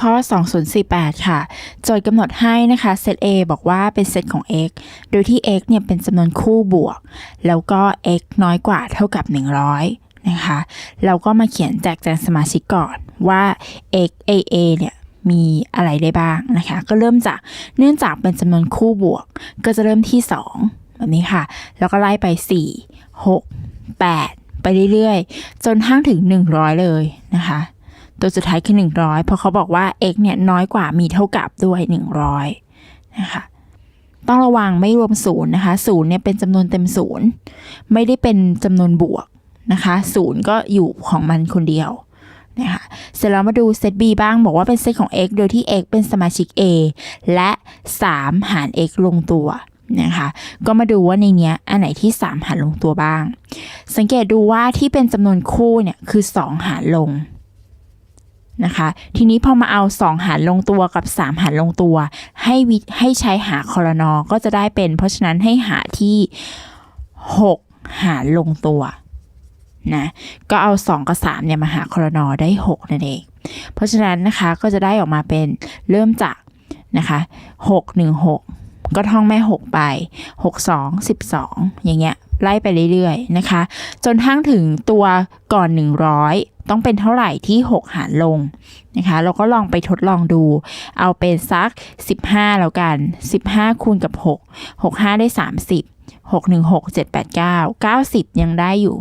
ข้อ 2048 ค่ะ โจทย์กำหนดให้นะคะเซต A บอกว่าเป็นเซตของ x โดยที่ x เนี่ยเป็นจำนวนคู่บวก แล้วก็ x น้อยกว่าเท่ากับ 100 นะคะ เราก็มาเขียนแจกแจงสมาชิกก่อนว่า x a a เนี่ยมีอะไรได้บ้างนะคะ ก็เริ่มจากเนื่องจากเป็นจำนวนคู่บวก ก็จะเริ่มที่ 2 แบบนี้ค่ะ แล้วก็ไล่ไป 4 6 8 ไปเรื่อยๆ จนทั้งถึง 100 เลยนะคะ ตัวสุดท้ายคือ 100 เพราะเขาบอกว่า x เนี่ยน้อยกว่ามีเท่ากับด้วย 100 นะคะ ต้องระวังไม่รวมศูนย์นะคะศูนย์เนี่ยเป็นจำนวนเต็มศูนย์ไม่ได้เป็นจำนวนบวกนะคะศูนย์ก็อยู่ของมันคนเดียวนะคะเสร็จแล้วมาดูเซต B บ้างบอกว่าเป็นเซตของ x โดยที่ x เป็นสมาชิก A และ 3 หาร x ลงตัวนะคะก็มาดูว่าในเนี้ยอันไหนที่ 3 หารลงตัวบ้าง สังเกตดูว่าที่เป็นจำนวนคู่เนี่ยคือ 2 หารลง นะคะ ทีนี้พอมาเอา 2 หารลงตัวกับ 3 หารลงตัว ให้ให้ใช้หาคอรนอก็จะได้เป็น เพราะฉะนั้นให้หาที่ 6 หารลงตัวนะก็เอา 2 กับ3เนี่ยมาหาคอรนอได้ 6 นั่นเอง เพราะฉะนั้นนะคะก็จะได้ออกมาเป็นเริ่มจากนะคะ6 1 6 ก็ท่องแม่ 6 ไป 6 2 12 อย่างเงี้ยไล่ไปเรื่อยๆนะคะ จนทั้งถึงตัวก่อน 100 ต้องเป็นเท่าไหร่ที่ 6 หารลงนะคะเราก็ลองไปทดลองดู เอาเป็นสัก 15 แล้วกัน 15 คูณกับ 6 6 5 ได้ 30 6 1 6 7 8 9 90 ยังได้อยู่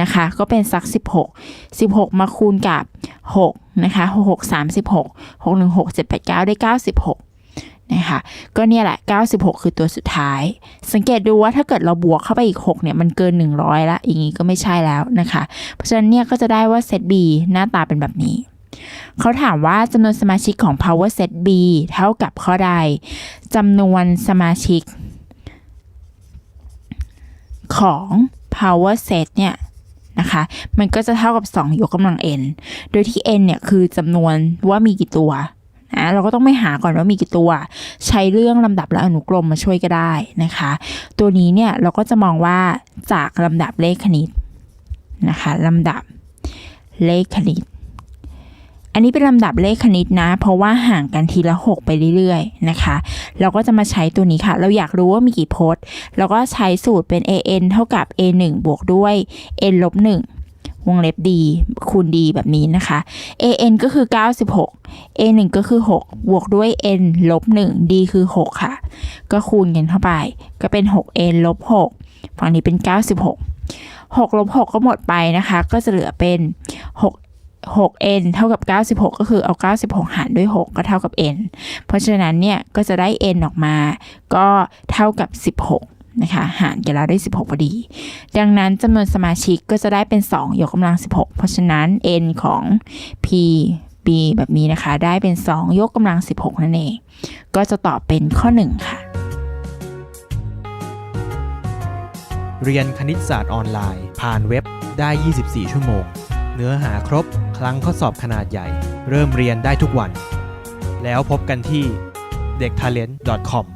นะคะ ก็เป็นสัก 16 16 มาคูณกับ 6 นะคะ 6 6 36 6 1 6 7 8 9 ได้ 96 นะคะก็เนี่ยแหละ 96 คือตัวสุดท้าย สังเกตดูว่าถ้าเกิดเราบวกเข้าไปอีก 6 เนี่ย มันเกิน 100 ละ อย่างนี้ก็ไม่ใช่แล้วนะคะ เพราะฉะนั้นเนี่ยก็จะได้ว่าเซต B หน้าตาเป็นแบบนี้ เขาถามว่าจำนวนสมาชิกของ power set B เท่ากับข้อใดจำนวนสมาชิกของ power set เนี่ยนะคะ มันก็จะเท่ากับ 2 ยกกำลัง n โดยที่ n เนี่ยคือจำนวนว่ามีกี่ตัว นะเราก็ต้องไม่หาก่อนว่ามีกี่ตัว ใช้เรื่องลำดับและอนุกรมมาช่วยก็ได้นะคะ ตัวนี้เนี่ยเราก็จะมองว่าจากลำดับเลขคณิตนะคะลำดับเลขคณิต อันนี้เป็นลำดับเลขคณิตนะ เพราะว่าห่างกันทีละ 6 ไปเรื่อยๆนะคะ เราก็จะมาใช้ตัวนี้ค่ะ เราอยากรู้ว่ามีกี่พจน์ เราก็ใช้สูตรเป็น an เท่ากับ a 1บวกด้วย n ลบ1 วงเล็บ d คูณ d แบบนี้นะคะ an ก็คือ 96 a 1ก็คือ 6 บวกด้วย n ลบ 1 d คือ 6 ค่ะ ก็คูณกันเข้าไป ก็เป็น 6n ลบ 6 ฝั่งนี้เป็น 96 6ลบ6ก็หมดไปนะคะ ก็จะเหลือเป็น 6 6n เท่ากับ 96 ก็คือเอา 96 หารด้วย 6 ก็เท่ากับ n เพราะฉะนั้นเนี่ย ก็จะได้ n ออกมา ก็เท่ากับ 16 นะคะหารกันแล้วได้ 16พอดี ดังนั้นจำนวนสมาชิกก็จะได้เป็น 2 ยกกำลัง 16 เพราะฉะนั้น n ของ p b แบบนี้นะคะ ได้เป็น 2 ยกกำลัง 16 นั่นเอง ก็จะตอบเป็นข้อ 1 ค่ะ เรียนคณิตศาสตร์ออนไลน์ ผ่านเว็บได้ 24 ชั่วโมง เนื้อหาครบ คลังข้อสอบขนาดใหญ่ เริ่มเรียนได้ทุกวัน แล้วพบกันที่เด็ก talent com